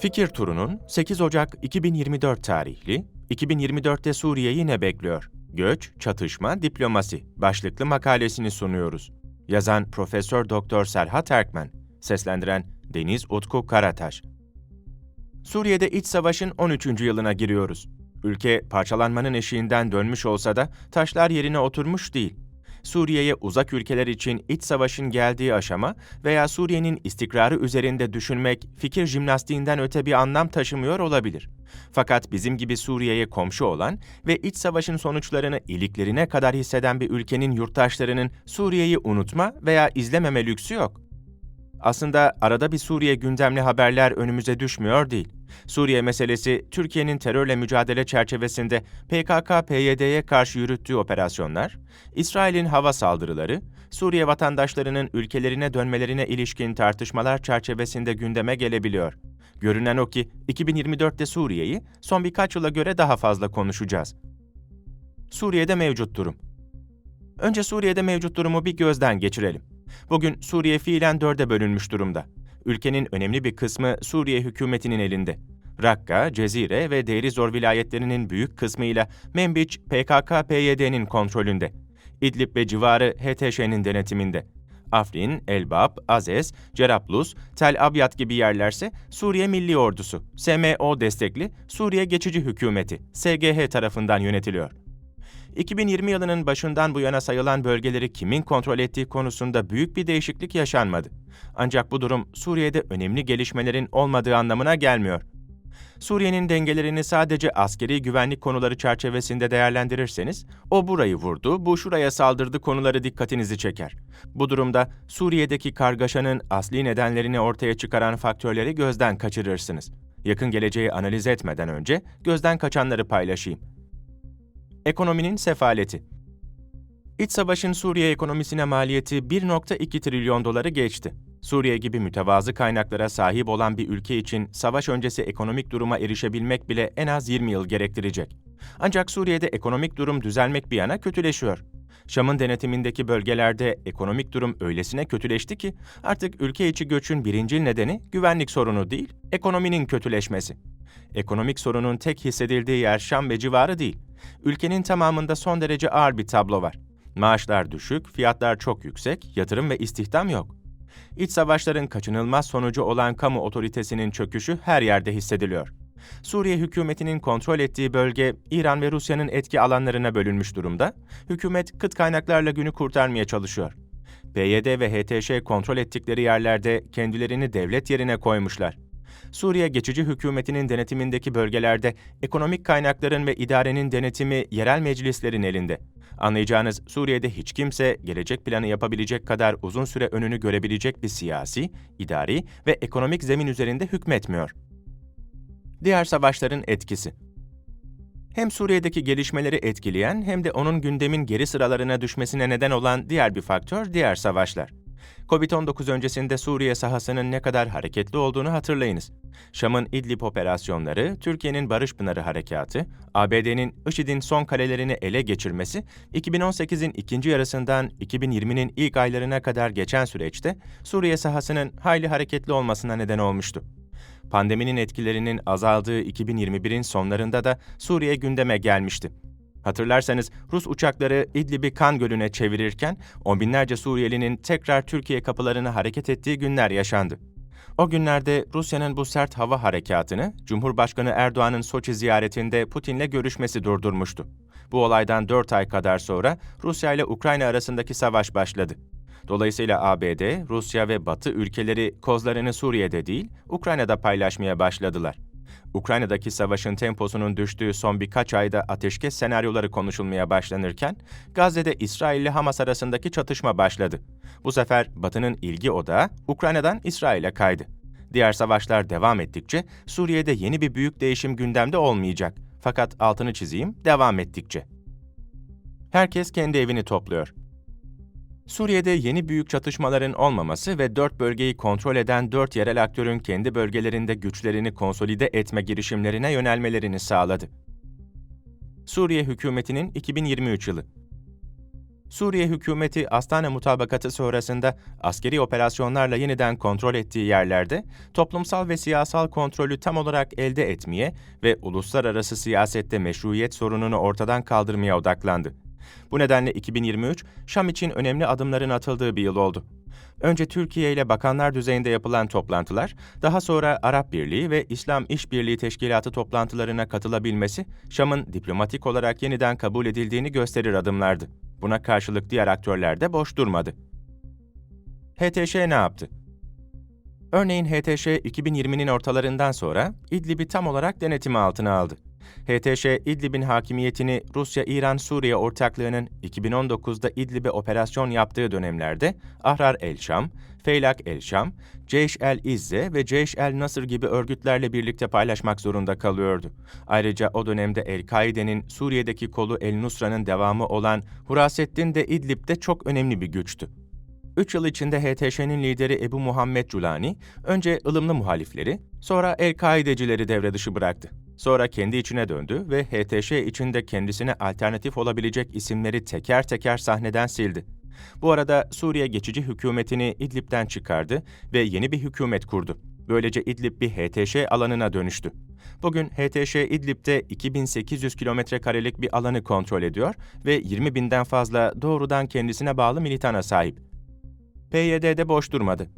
Fikir turunun 8 Ocak 2024 tarihli 2024'te Suriye yine bekliyor. Göç, çatışma, diplomasi başlıklı makalesini sunuyoruz. Yazan Profesör Doktor Serhat Erkmen, seslendiren Deniz Utku Karataş. Suriye'de iç savaşın 13. yılına giriyoruz. Ülke parçalanmanın eşiğinden dönmüş olsa da taşlar yerine oturmuş değil. Suriye'ye uzak ülkeler için iç savaşın geldiği aşama veya Suriye'nin istikrarı üzerinde düşünmek fikir jimnastiğinden öte bir anlam taşımıyor olabilir. Fakat bizim gibi Suriye'ye komşu olan ve iç savaşın sonuçlarını iliklerine kadar hisseden bir ülkenin yurttaşlarının Suriye'yi unutma veya izlememe lüksü yok. Aslında arada bir Suriye gündemli haberler önümüze düşmüyor değil. Suriye meselesi Türkiye'nin terörle mücadele çerçevesinde PKK-PYD'ye karşı yürüttüğü operasyonlar, İsrail'in hava saldırıları, Suriye vatandaşlarının ülkelerine dönmelerine ilişkin tartışmalar çerçevesinde gündeme gelebiliyor. Görünen o ki 2024'te Suriye'yi son birkaç yıla göre daha fazla konuşacağız. Suriye'de mevcut durum. Önce Suriye'de mevcut durumu bir gözden geçirelim. Bugün Suriye fiilen dörde bölünmüş durumda. Ülkenin önemli bir kısmı Suriye hükümetinin elinde. Rakka, Cezire ve Deir Zor vilayetlerinin büyük kısmıyla Menbiç, PKK-PYD'nin kontrolünde. İdlib ve civarı HTŞ'nin denetiminde. Afrin, Elbap, Azez, Cerablus, Tel Abyad gibi yerlerse Suriye Milli Ordusu, SMO destekli Suriye Geçici Hükümeti, SGH tarafından yönetiliyor. 2020 yılının başından bu yana sayılan bölgeleri kimin kontrol ettiği konusunda büyük bir değişiklik yaşanmadı. Ancak bu durum Suriye'de önemli gelişmelerin olmadığı anlamına gelmiyor. Suriye'nin dengelerini sadece askeri güvenlik konuları çerçevesinde değerlendirirseniz, o burayı vurdu, bu şuraya saldırdı konuları dikkatinizi çeker. Bu durumda Suriye'deki kargaşanın asli nedenlerini ortaya çıkaran faktörleri gözden kaçırırsınız. Yakın geleceği analiz etmeden önce gözden kaçanları paylaşayım. Ekonominin sefaleti. İç savaşın Suriye ekonomisine maliyeti 1.2 trilyon doları geçti. Suriye gibi mütevazı kaynaklara sahip olan bir ülke için savaş öncesi ekonomik duruma erişebilmek bile en az 20 yıl gerektirecek. Ancak Suriye'de ekonomik durum düzelmek bir yana kötüleşiyor. Şam'ın denetimindeki bölgelerde ekonomik durum öylesine kötüleşti ki artık ülke içi göçün birincil nedeni güvenlik sorunu değil, ekonominin kötüleşmesi. Ekonomik sorunun tek hissedildiği yer Şam ve civarı değil. Ülkenin tamamında son derece ağır bir tablo var. Maaşlar düşük, fiyatlar çok yüksek, yatırım ve istihdam yok. İç savaşların kaçınılmaz sonucu olan kamu otoritesinin çöküşü her yerde hissediliyor. Suriye hükümetinin kontrol ettiği bölge İran ve Rusya'nın etki alanlarına bölünmüş durumda. Hükümet kıt kaynaklarla günü kurtarmaya çalışıyor. PYD ve HTŞ kontrol ettikleri yerlerde kendilerini devlet yerine koymuşlar. Suriye geçici hükümetinin denetimindeki bölgelerde ekonomik kaynakların ve idarenin denetimi yerel meclislerin elinde. Anlayacağınız Suriye'de hiç kimse gelecek planı yapabilecek kadar uzun süre önünü görebilecek bir siyasi, idari ve ekonomik zemin üzerinde hükmetmiyor. Diğer savaşların etkisi hem Suriye'deki gelişmeleri etkileyen hem de onun gündemin geri sıralarına düşmesine neden olan diğer bir faktör diğer savaşlar. Covid-19 öncesinde Suriye sahasının ne kadar hareketli olduğunu hatırlayınız. Şam'ın İdlib operasyonları, Türkiye'nin Barış Pınarı Harekatı, ABD'nin IŞİD'in son kalelerini ele geçirmesi, 2018'in ikinci yarısından 2020'nin ilk aylarına kadar geçen süreçte Suriye sahasının hayli hareketli olmasına neden olmuştu. Pandeminin etkilerinin azaldığı 2021'in sonlarında da Suriye gündeme gelmişti. Hatırlarsanız Rus uçakları İdlib'i kan gölüne çevirirken on binlerce Suriyelinin tekrar Türkiye kapılarını hareket ettiği günler yaşandı. O günlerde Rusya'nın bu sert hava harekatını Cumhurbaşkanı Erdoğan'ın Soçi ziyaretinde Putin'le görüşmesi durdurmuştu. Bu olaydan 4 ay kadar sonra Rusya ile Ukrayna arasındaki savaş başladı. Dolayısıyla ABD, Rusya ve Batı ülkeleri kozlarını Suriye'de değil, Ukrayna'da paylaşmaya başladılar. Ukrayna'daki savaşın temposunun düştüğü son birkaç ayda ateşkes senaryoları konuşulmaya başlanırken, Gazze'de İsrail ile Hamas arasındaki çatışma başladı. Bu sefer Batı'nın ilgi odağı Ukrayna'dan İsrail'e kaydı. Diğer savaşlar devam ettikçe Suriye'de yeni bir büyük değişim gündemde olmayacak. Fakat altını çizeyim, devam ettikçe. Herkes kendi evini topluyor. Suriye'de yeni büyük çatışmaların olmaması ve dört bölgeyi kontrol eden dört yerel aktörün kendi bölgelerinde güçlerini konsolide etme girişimlerine yönelmelerini sağladı. Suriye hükümetinin 2023 yılı Suriye hükümeti Astana mutabakatı sonrasında askeri operasyonlarla yeniden kontrol ettiği yerlerde toplumsal ve siyasal kontrolü tam olarak elde etmeye ve uluslararası siyasette meşruiyet sorununu ortadan kaldırmaya odaklandı. Bu nedenle 2023 Şam için önemli adımların atıldığı bir yıl oldu. Önce Türkiye ile bakanlar düzeyinde yapılan toplantılar, daha sonra Arap Birliği ve İslam İşbirliği Teşkilatı toplantılarına katılabilmesi, Şam'ın diplomatik olarak yeniden kabul edildiğini gösterir adımlardı. Buna karşılık diğer aktörler de boş durmadı. HTŞ ne yaptı? Örneğin HTŞ 2020'nin ortalarından sonra İdlib'i tam olarak denetimi altına aldı. HTŞ, İdlib'in hakimiyetini Rusya-İran-Suriye ortaklığının 2019'da İdlib'e operasyon yaptığı dönemlerde Ahrar el-Şam, Feylak el-Şam, Ceyş el-İzze ve Ceyş el-Nasır gibi örgütlerle birlikte paylaşmak zorunda kalıyordu. Ayrıca o dönemde El-Kaide'nin Suriye'deki kolu El-Nusra'nın devamı olan Hurasettin de İdlib'de çok önemli bir güçtü. 3 yıl içinde HTŞ'nin lideri Ebu Muhammed Culani, önce ılımlı muhalifleri, sonra El-Kaidecileri devre dışı bıraktı. Sonra kendi içine döndü ve HTŞ içinde kendisine alternatif olabilecek isimleri teker teker sahneden sildi. Bu arada Suriye geçici hükümetini İdlib'den çıkardı ve yeni bir hükümet kurdu. Böylece İdlib bir HTŞ alanına dönüştü. Bugün HTŞ İdlib'de 2800 kilometre karelik bir alanı kontrol ediyor ve 20 binden fazla doğrudan kendisine bağlı militana sahip. PYD'de boş durmadı.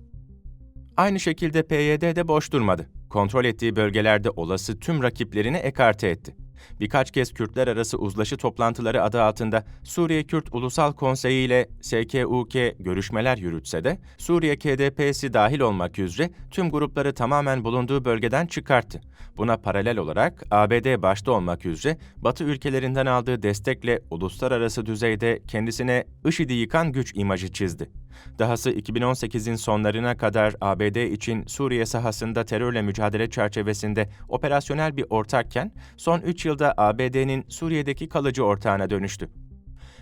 Aynı şekilde PYD de boş durmadı. Kontrol ettiği bölgelerde olası tüm rakiplerini ekarte etti. Birkaç kez Kürtler arası uzlaşı toplantıları adı altında Suriye Kürt Ulusal Konseyi ile SKUK görüşmeler yürütse de Suriye KDP'si dahil olmak üzere tüm grupları tamamen bulunduğu bölgeden çıkarttı. Buna paralel olarak ABD başta olmak üzere Batı ülkelerinden aldığı destekle uluslararası düzeyde kendisine IŞİD'i yıkan güç imajı çizdi. Dahası 2018'in sonlarına kadar ABD için Suriye sahasında terörle mücadele çerçevesinde operasyonel bir ortakken son 3 yılda ABD'nin Suriye'deki kalıcı ortağına dönüştü.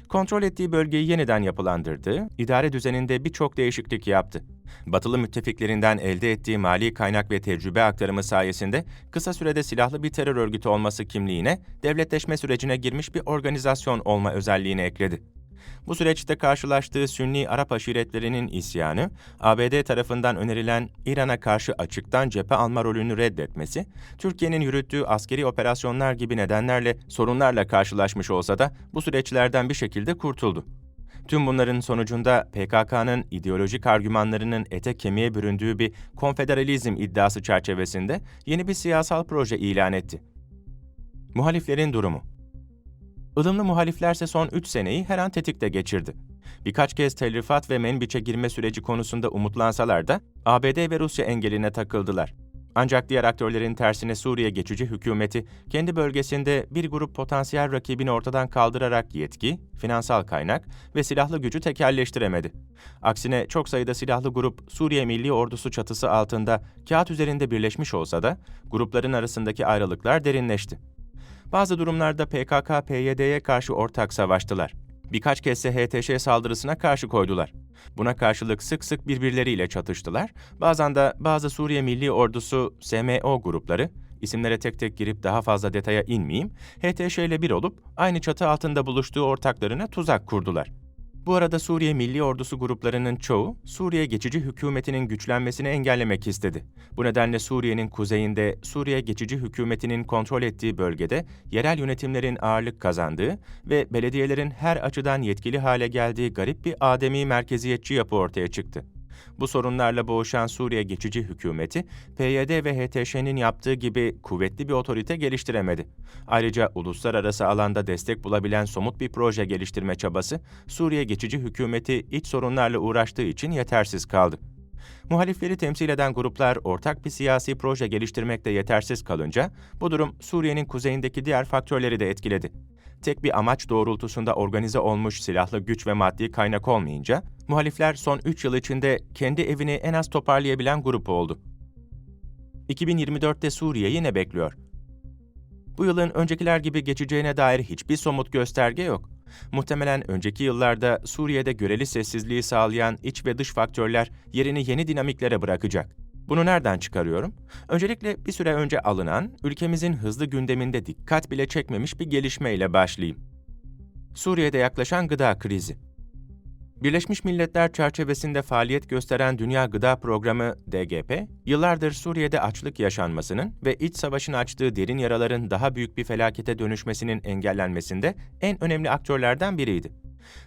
Kontrol ettiği bölgeyi yeniden yapılandırdı, idare düzeninde birçok değişiklik yaptı. Batılı müttefiklerinden elde ettiği mali kaynak ve tecrübe aktarımı sayesinde kısa sürede silahlı bir terör örgütü olması kimliğine devletleşme sürecine girmiş bir organizasyon olma özelliğini ekledi. Bu süreçte karşılaştığı Sünni Arap aşiretlerinin isyanı, ABD tarafından önerilen İran'a karşı açıktan cephe alma rolünü reddetmesi, Türkiye'nin yürüttüğü askeri operasyonlar gibi nedenlerle sorunlarla karşılaşmış olsa da bu süreçlerden bir şekilde kurtuldu. Tüm bunların sonucunda PKK'nın ideolojik argümanlarının ete kemiğe büründüğü bir konfederalizm iddiası çerçevesinde yeni bir siyasal proje ilan etti. Muhaliflerin durumu Ilımlı muhaliflerse son 3 seneyi her an tetikte geçirdi. Birkaç kez telrifat ve menbiçe girme süreci konusunda umutlansalar da ABD ve Rusya engeline takıldılar. Ancak diğer aktörlerin tersine Suriye geçici hükümeti kendi bölgesinde bir grup potansiyel rakibini ortadan kaldırarak yetki, finansal kaynak ve silahlı gücü tekelleştiremedi. Aksine çok sayıda silahlı grup Suriye Milli Ordusu çatısı altında kağıt üzerinde birleşmiş olsa da grupların arasındaki ayrılıklar derinleşti. Bazı durumlarda PKK, PYD'ye karşı ortak savaştılar. Birkaç kez ise HTŞ saldırısına karşı koydular. Buna karşılık sık sık birbirleriyle çatıştılar. Bazen de bazı Suriye Milli Ordusu, SMO grupları, isimlere tek tek girip daha fazla detaya inmeyeyim, HTŞ ile bir olup aynı çatı altında buluştuğu ortaklarına tuzak kurdular. Bu arada Suriye Milli Ordusu gruplarının çoğu Suriye geçici hükümetinin güçlenmesini engellemek istedi. Bu nedenle Suriye'nin kuzeyinde Suriye geçici hükümetinin kontrol ettiği bölgede yerel yönetimlerin ağırlık kazandığı ve belediyelerin her açıdan yetkili hale geldiği garip bir ademi merkeziyetçi yapı ortaya çıktı. Bu sorunlarla boğuşan Suriye geçici hükümeti, PYD ve HTŞ'nin yaptığı gibi kuvvetli bir otorite geliştiremedi. Ayrıca uluslararası alanda destek bulabilen somut bir proje geliştirme çabası, Suriye geçici hükümeti iç sorunlarla uğraştığı için yetersiz kaldı. Muhalifleri temsil eden gruplar ortak bir siyasi proje geliştirmekte yetersiz kalınca, bu durum Suriye'nin kuzeyindeki diğer faktörleri de etkiledi tek bir amaç doğrultusunda organize olmuş silahlı güç ve maddi kaynak olmayınca, muhalifler son 3 yıl içinde kendi evini en az toparlayabilen grup oldu. 2024'te Suriye'yi ne bekliyor? Bu yılın öncekiler gibi geçeceğine dair hiçbir somut gösterge yok. Muhtemelen önceki yıllarda Suriye'de göreli sessizliği sağlayan iç ve dış faktörler yerini yeni dinamiklere bırakacak. Bunu nereden çıkarıyorum? Öncelikle bir süre önce alınan, ülkemizin hızlı gündeminde dikkat bile çekmemiş bir gelişmeyle başlayayım. Suriye'de yaklaşan gıda krizi. Birleşmiş Milletler çerçevesinde faaliyet gösteren Dünya Gıda Programı DGP, yıllardır Suriye'de açlık yaşanmasının ve iç savaşın açtığı derin yaraların daha büyük bir felakete dönüşmesinin engellenmesinde en önemli aktörlerden biriydi.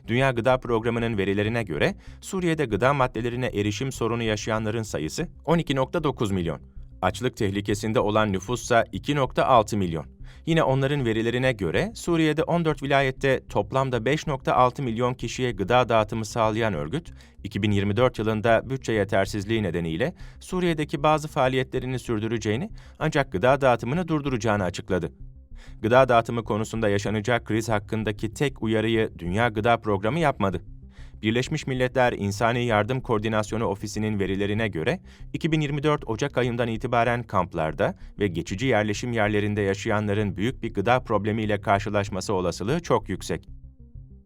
Dünya Gıda Programı'nın verilerine göre Suriye'de gıda maddelerine erişim sorunu yaşayanların sayısı 12.9 milyon. Açlık tehlikesinde olan nüfussa 2.6 milyon. Yine onların verilerine göre Suriye'de 14 vilayette toplamda 5.6 milyon kişiye gıda dağıtımı sağlayan örgüt, 2024 yılında bütçe yetersizliği nedeniyle Suriye'deki bazı faaliyetlerini sürdüreceğini ancak gıda dağıtımını durduracağını açıkladı. Gıda dağıtımı konusunda yaşanacak kriz hakkındaki tek uyarıyı Dünya Gıda Programı yapmadı. Birleşmiş Milletler İnsani Yardım Koordinasyonu Ofisi'nin verilerine göre 2024 Ocak ayından itibaren kamplarda ve geçici yerleşim yerlerinde yaşayanların büyük bir gıda problemiyle karşılaşması olasılığı çok yüksek.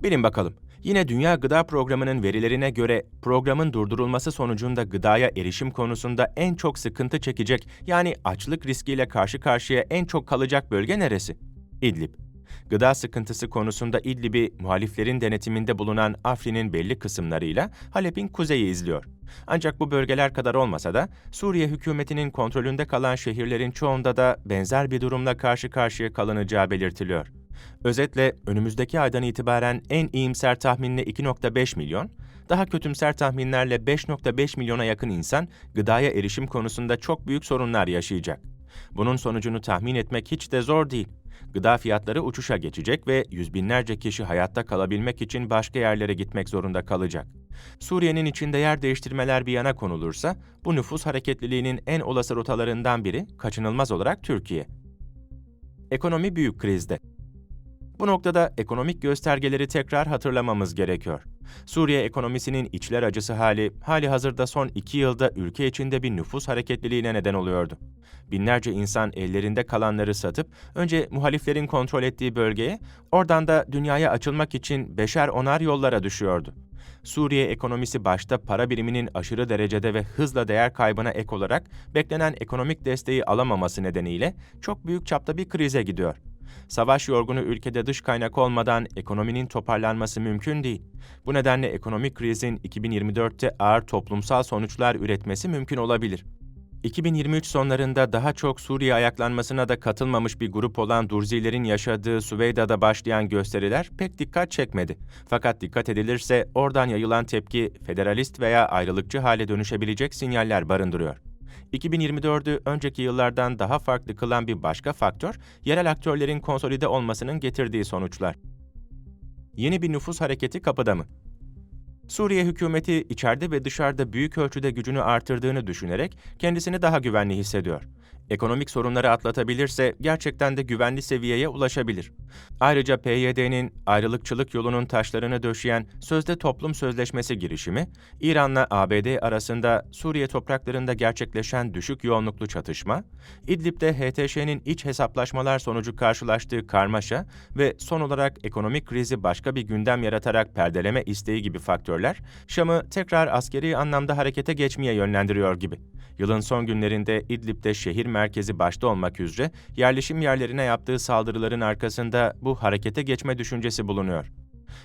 Bilin bakalım, yine Dünya Gıda Programı'nın verilerine göre programın durdurulması sonucunda gıdaya erişim konusunda en çok sıkıntı çekecek yani açlık riskiyle karşı karşıya en çok kalacak bölge neresi? İdlib. Gıda sıkıntısı konusunda İdlib'i muhaliflerin denetiminde bulunan Afrin'in belli kısımlarıyla Halep'in kuzeyi izliyor. Ancak bu bölgeler kadar olmasa da Suriye hükümetinin kontrolünde kalan şehirlerin çoğunda da benzer bir durumla karşı karşıya kalınacağı belirtiliyor. Özetle önümüzdeki aydan itibaren en iyimser tahminle 2.5 milyon, daha kötümser tahminlerle 5.5 milyona yakın insan gıdaya erişim konusunda çok büyük sorunlar yaşayacak. Bunun sonucunu tahmin etmek hiç de zor değil. Gıda fiyatları uçuşa geçecek ve yüz binlerce kişi hayatta kalabilmek için başka yerlere gitmek zorunda kalacak. Suriye'nin içinde yer değiştirmeler bir yana konulursa, bu nüfus hareketliliğinin en olası rotalarından biri kaçınılmaz olarak Türkiye. Ekonomi büyük krizde. Bu noktada ekonomik göstergeleri tekrar hatırlamamız gerekiyor. Suriye ekonomisinin içler acısı hali, hali hazırda son iki yılda ülke içinde bir nüfus hareketliliğine neden oluyordu. Binlerce insan ellerinde kalanları satıp önce muhaliflerin kontrol ettiği bölgeye, oradan da dünyaya açılmak için beşer onar yollara düşüyordu. Suriye ekonomisi başta para biriminin aşırı derecede ve hızla değer kaybına ek olarak beklenen ekonomik desteği alamaması nedeniyle çok büyük çapta bir krize gidiyor. Savaş yorgunu ülkede dış kaynak olmadan ekonominin toparlanması mümkün değil. Bu nedenle ekonomik krizin 2024'te ağır toplumsal sonuçlar üretmesi mümkün olabilir. 2023 sonlarında daha çok Suriye ayaklanmasına da katılmamış bir grup olan Durzilerin yaşadığı Süveyda'da başlayan gösteriler pek dikkat çekmedi. Fakat dikkat edilirse oradan yayılan tepki federalist veya ayrılıkçı hale dönüşebilecek sinyaller barındırıyor. 2024'ü önceki yıllardan daha farklı kılan bir başka faktör, yerel aktörlerin konsolide olmasının getirdiği sonuçlar. Yeni bir nüfus hareketi kapıda mı? Suriye hükümeti içeride ve dışarıda büyük ölçüde gücünü artırdığını düşünerek kendisini daha güvenli hissediyor. Ekonomik sorunları atlatabilirse gerçekten de güvenli seviyeye ulaşabilir. Ayrıca PYD'nin ayrılıkçılık yolunun taşlarını döşeyen Sözde Toplum Sözleşmesi girişimi, İran'la ABD arasında Suriye topraklarında gerçekleşen düşük yoğunluklu çatışma, İdlib'de HTŞ'nin iç hesaplaşmalar sonucu karşılaştığı karmaşa ve son olarak ekonomik krizi başka bir gündem yaratarak perdeleme isteği gibi faktörler, Şam'ı tekrar askeri anlamda harekete geçmeye yönlendiriyor gibi. Yılın son günlerinde İdlib'de şehir merkezi başta olmak üzere yerleşim yerlerine yaptığı saldırıların arkasında bu harekete geçme düşüncesi bulunuyor.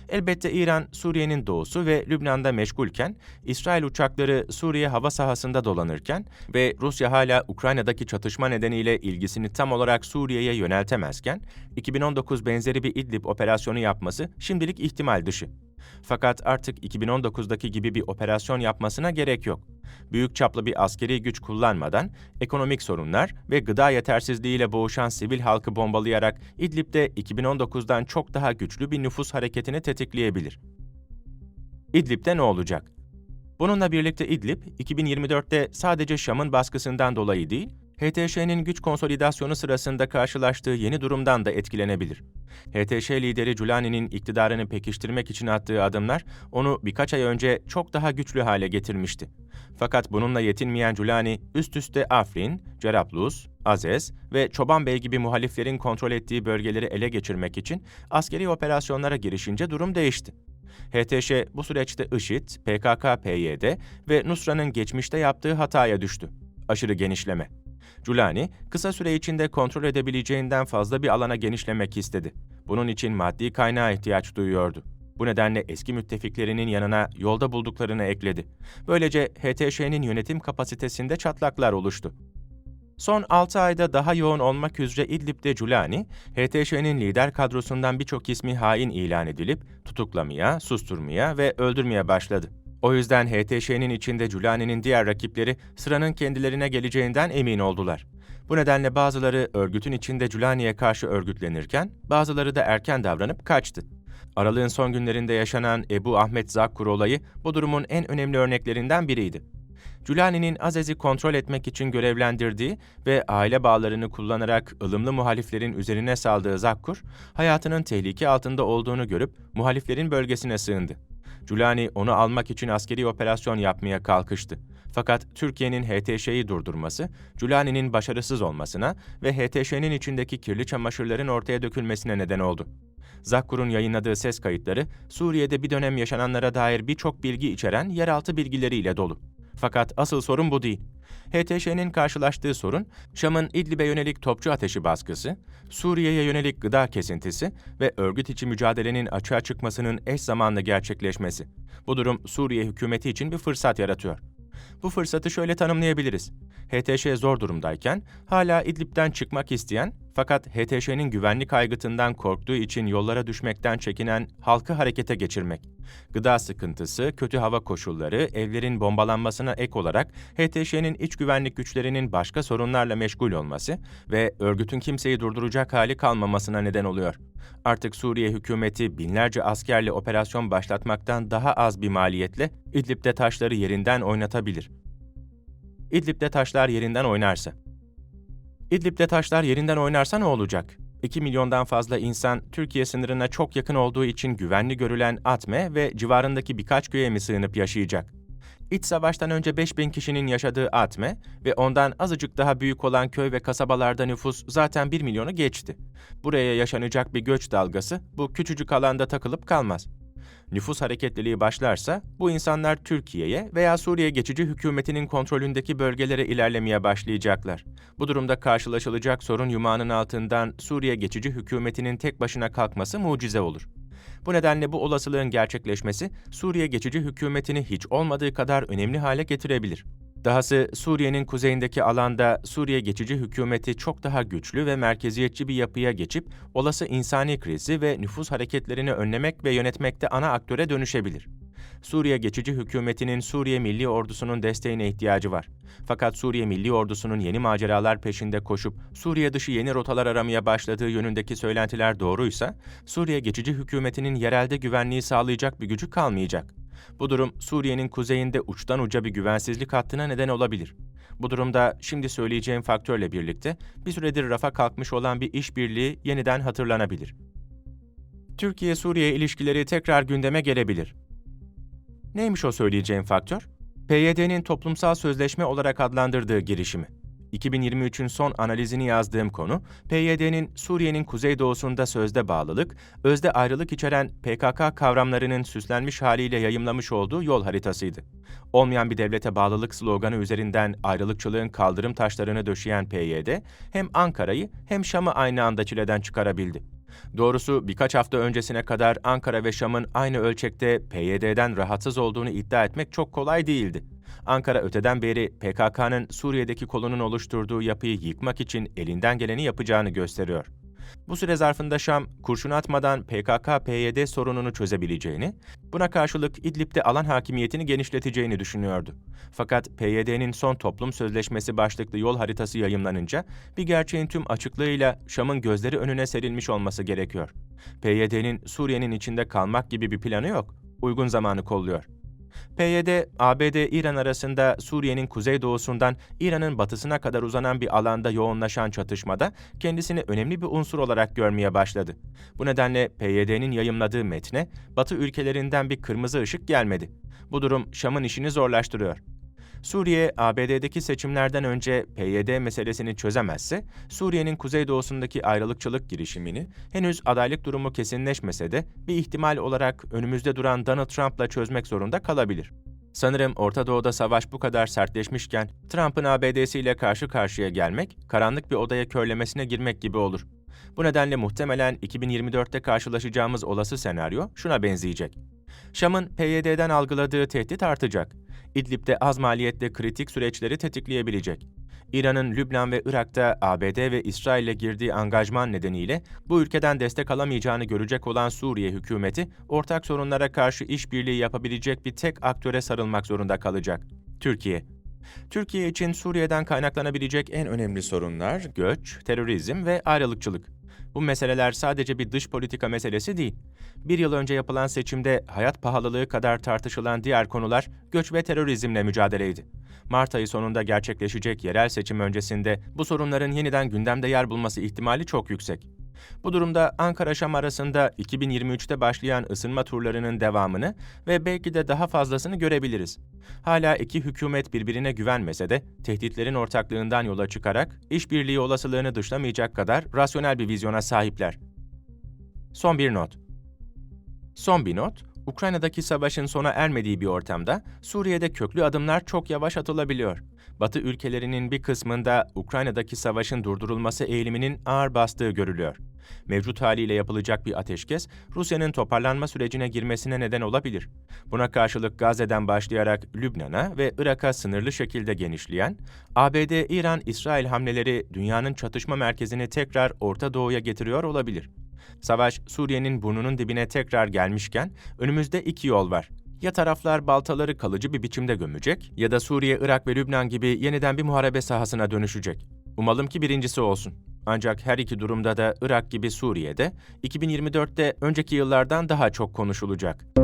Elbette İran, Suriye'nin doğusu ve Lübnan'da meşgulken, İsrail uçakları Suriye hava sahasında dolanırken ve Rusya hala Ukrayna'daki çatışma nedeniyle ilgisini tam olarak Suriye'ye yöneltemezken, 2019 benzeri bir İdlib operasyonu yapması şimdilik ihtimal dışı. Fakat artık 2019'daki gibi bir operasyon yapmasına gerek yok. Büyük çaplı bir askeri güç kullanmadan ekonomik sorunlar ve gıda yetersizliğiyle boğuşan sivil halkı bombalayarak İdlib'de 2019'dan çok daha güçlü bir nüfus hareketini tetikleyebilir. İdlib'de ne olacak? Bununla birlikte İdlib, 2024'te sadece Şam'ın baskısından dolayı değil, HTŞ'nin güç konsolidasyonu sırasında karşılaştığı yeni durumdan da etkilenebilir. HTŞ lideri Culani'nin iktidarını pekiştirmek için attığı adımlar onu birkaç ay önce çok daha güçlü hale getirmişti. Fakat bununla yetinmeyen Culani üst üste Afrin, Cerablus, Azez ve Çobanbey gibi muhaliflerin kontrol ettiği bölgeleri ele geçirmek için askeri operasyonlara girişince durum değişti. HTŞ bu süreçte IŞİD, PKK, PYD ve Nusra'nın geçmişte yaptığı hataya düştü. Aşırı genişleme. Culani, kısa süre içinde kontrol edebileceğinden fazla bir alana genişlemek istedi. Bunun için maddi kaynağa ihtiyaç duyuyordu. Bu nedenle eski müttefiklerinin yanına yolda bulduklarını ekledi. Böylece HTŞ'nin yönetim kapasitesinde çatlaklar oluştu. Son 6 ayda daha yoğun olmak üzere İdlib'de Culani, HTŞ'nin lider kadrosundan birçok ismi hain ilan edilip tutuklamaya, susturmaya ve öldürmeye başladı. O yüzden HTŞ'nin içinde Culani'nin diğer rakipleri sıranın kendilerine geleceğinden emin oldular. Bu nedenle bazıları örgütün içinde Culani'ye karşı örgütlenirken, bazıları da erken davranıp kaçtı. Aralığın son günlerinde yaşanan Ebu Ahmet Zakkur olayı bu durumun en önemli örneklerinden biriydi. Culani'nin Azez'i kontrol etmek için görevlendirdiği ve aile bağlarını kullanarak ılımlı muhaliflerin üzerine saldığı Zakkur, hayatının tehlike altında olduğunu görüp muhaliflerin bölgesine sığındı. Culani onu almak için askeri operasyon yapmaya kalkıştı. Fakat Türkiye'nin HTŞ'yi durdurması, Culani'nin başarısız olmasına ve HTŞ'nin içindeki kirli çamaşırların ortaya dökülmesine neden oldu. Zakkur'un yayınladığı ses kayıtları, Suriye'de bir dönem yaşananlara dair birçok bilgi içeren yeraltı bilgileriyle dolu. Fakat asıl sorun bu değil. HTŞ'nin karşılaştığı sorun, Şam'ın İdlib'e yönelik topçu ateşi baskısı, Suriye'ye yönelik gıda kesintisi ve örgüt içi mücadelenin açığa çıkmasının eş zamanlı gerçekleşmesi. Bu durum Suriye hükümeti için bir fırsat yaratıyor. Bu fırsatı şöyle tanımlayabiliriz. HTŞ zor durumdayken hala İdlib'den çıkmak isteyen fakat HTŞ'nin güvenlik aygıtından korktuğu için yollara düşmekten çekinen halkı harekete geçirmek. Gıda sıkıntısı, kötü hava koşulları, evlerin bombalanmasına ek olarak HTŞ'nin iç güvenlik güçlerinin başka sorunlarla meşgul olması ve örgütün kimseyi durduracak hali kalmamasına neden oluyor. Artık Suriye hükümeti binlerce askerle operasyon başlatmaktan daha az bir maliyetle İdlib'de taşları yerinden oynatabilir. İdlib'de taşlar yerinden oynarsa. İdlib'de taşlar yerinden oynarsa ne olacak? 2 milyondan fazla insan Türkiye sınırına çok yakın olduğu için güvenli görülen Atme ve civarındaki birkaç köye mi sığınıp yaşayacak? İç savaştan önce 5000 kişinin yaşadığı Atme ve ondan azıcık daha büyük olan köy ve kasabalarda nüfus zaten 1 milyonu geçti. Buraya yaşanacak bir göç dalgası bu küçücük alanda takılıp kalmaz. Nüfus hareketliliği başlarsa bu insanlar Türkiye'ye veya Suriye geçici hükümetinin kontrolündeki bölgelere ilerlemeye başlayacaklar. Bu durumda karşılaşılacak sorun yumağının altından Suriye geçici hükümetinin tek başına kalkması mucize olur. Bu nedenle bu olasılığın gerçekleşmesi Suriye geçici hükümetini hiç olmadığı kadar önemli hale getirebilir. Dahası Suriye'nin kuzeyindeki alanda Suriye geçici hükümeti çok daha güçlü ve merkeziyetçi bir yapıya geçip olası insani krizi ve nüfus hareketlerini önlemek ve yönetmekte ana aktöre dönüşebilir. Suriye geçici hükümetinin Suriye Milli Ordusu'nun desteğine ihtiyacı var. Fakat Suriye Milli Ordusu'nun yeni maceralar peşinde koşup Suriye dışı yeni rotalar aramaya başladığı yönündeki söylentiler doğruysa, Suriye geçici hükümetinin yerelde güvenliği sağlayacak bir gücü kalmayacak. Bu durum Suriye'nin kuzeyinde uçtan uca bir güvensizlik hattına neden olabilir. Bu durumda şimdi söyleyeceğim faktörle birlikte bir süredir rafa kalkmış olan bir işbirliği yeniden hatırlanabilir. Türkiye-Suriye ilişkileri tekrar gündeme gelebilir. Neymiş o söyleyeceğim faktör? PYD'nin toplumsal sözleşme olarak adlandırdığı girişimi. 2023'ün son analizini yazdığım konu, PYD'nin Suriye'nin kuzeydoğusunda sözde bağlılık, özde ayrılık içeren PKK kavramlarının süslenmiş haliyle yayımlamış olduğu yol haritasıydı. Olmayan bir devlete bağlılık sloganı üzerinden ayrılıkçılığın kaldırım taşlarını döşeyen PYD, hem Ankara'yı hem Şam'ı aynı anda çileden çıkarabildi. Doğrusu birkaç hafta öncesine kadar Ankara ve Şam'ın aynı ölçekte PYD'den rahatsız olduğunu iddia etmek çok kolay değildi. Ankara öteden beri PKK'nın Suriye'deki kolunun oluşturduğu yapıyı yıkmak için elinden geleni yapacağını gösteriyor. Bu süre zarfında Şam, kurşun atmadan PKK-PYD sorununu çözebileceğini, buna karşılık İdlib'de alan hakimiyetini genişleteceğini düşünüyordu. Fakat PYD'nin son toplum sözleşmesi başlıklı yol haritası yayımlanınca bir gerçeğin tüm açıklığıyla Şam'ın gözleri önüne serilmiş olması gerekiyor. PYD'nin Suriye'nin içinde kalmak gibi bir planı yok, uygun zamanı kolluyor. PYD, ABD-İran arasında Suriye'nin kuzeydoğusundan İran'ın batısına kadar uzanan bir alanda yoğunlaşan çatışmada kendisini önemli bir unsur olarak görmeye başladı. Bu nedenle PYD'nin yayımladığı metne Batı ülkelerinden bir kırmızı ışık gelmedi. Bu durum Şam'ın işini zorlaştırıyor. Suriye, ABD'deki seçimlerden önce PYD meselesini çözemezse, Suriye'nin kuzeydoğusundaki ayrılıkçılık girişimini henüz adaylık durumu kesinleşmese de bir ihtimal olarak önümüzde duran Donald Trump'la çözmek zorunda kalabilir. Sanırım Orta Doğu'da savaş bu kadar sertleşmişken Trump'ın ABD'siyle karşı karşıya gelmek, karanlık bir odaya körlemesine girmek gibi olur. Bu nedenle muhtemelen 2024'te karşılaşacağımız olası senaryo şuna benzeyecek. Şam'ın PYD'den algıladığı tehdit artacak. İdlib'de az maliyetli kritik süreçleri tetikleyebilecek. İran'ın Lübnan ve Irak'ta ABD ve İsrail'le girdiği angajman nedeniyle bu ülkeden destek alamayacağını görecek olan Suriye hükümeti, ortak sorunlara karşı işbirliği yapabilecek bir tek aktöre sarılmak zorunda kalacak. Türkiye. Türkiye için Suriye'den kaynaklanabilecek en önemli sorunlar göç, terörizm ve ayrılıkçılık. Bu meseleler sadece bir dış politika meselesi değil. Bir yıl önce yapılan seçimde hayat pahalılığı kadar tartışılan diğer konular göç ve terörizmle mücadeleydi. Mart ayı sonunda gerçekleşecek yerel seçim öncesinde bu sorunların yeniden gündemde yer bulması ihtimali çok yüksek. Bu durumda Ankara-Şam arasında 2023'te başlayan ısınma turlarının devamını ve belki de daha fazlasını görebiliriz. Hala iki hükümet birbirine güvenmese de tehditlerin ortaklığından yola çıkarak işbirliği olasılığını dışlamayacak kadar rasyonel bir vizyona sahipler. Son bir not. Son bir not, Ukrayna'daki savaşın sona ermediği bir ortamda Suriye'de köklü adımlar çok yavaş atılabiliyor. Batı ülkelerinin bir kısmında Ukrayna'daki savaşın durdurulması eğiliminin ağır bastığı görülüyor. Mevcut haliyle yapılacak bir ateşkes, Rusya'nın toparlanma sürecine girmesine neden olabilir. Buna karşılık Gazze'den başlayarak Lübnan'a ve Irak'a sınırlı şekilde genişleyen, ABD-İran-İsrail hamleleri dünyanın çatışma merkezini tekrar Orta Doğu'ya getiriyor olabilir. Savaş, Suriye'nin burnunun dibine tekrar gelmişken önümüzde iki yol var. Ya taraflar baltaları kalıcı bir biçimde gömecek ya da Suriye, Irak ve Lübnan gibi yeniden bir muharebe sahasına dönüşecek. Umalım ki birincisi olsun. Ancak her iki durumda da Irak gibi Suriye'de 2024'te önceki yıllardan daha çok konuşulacak.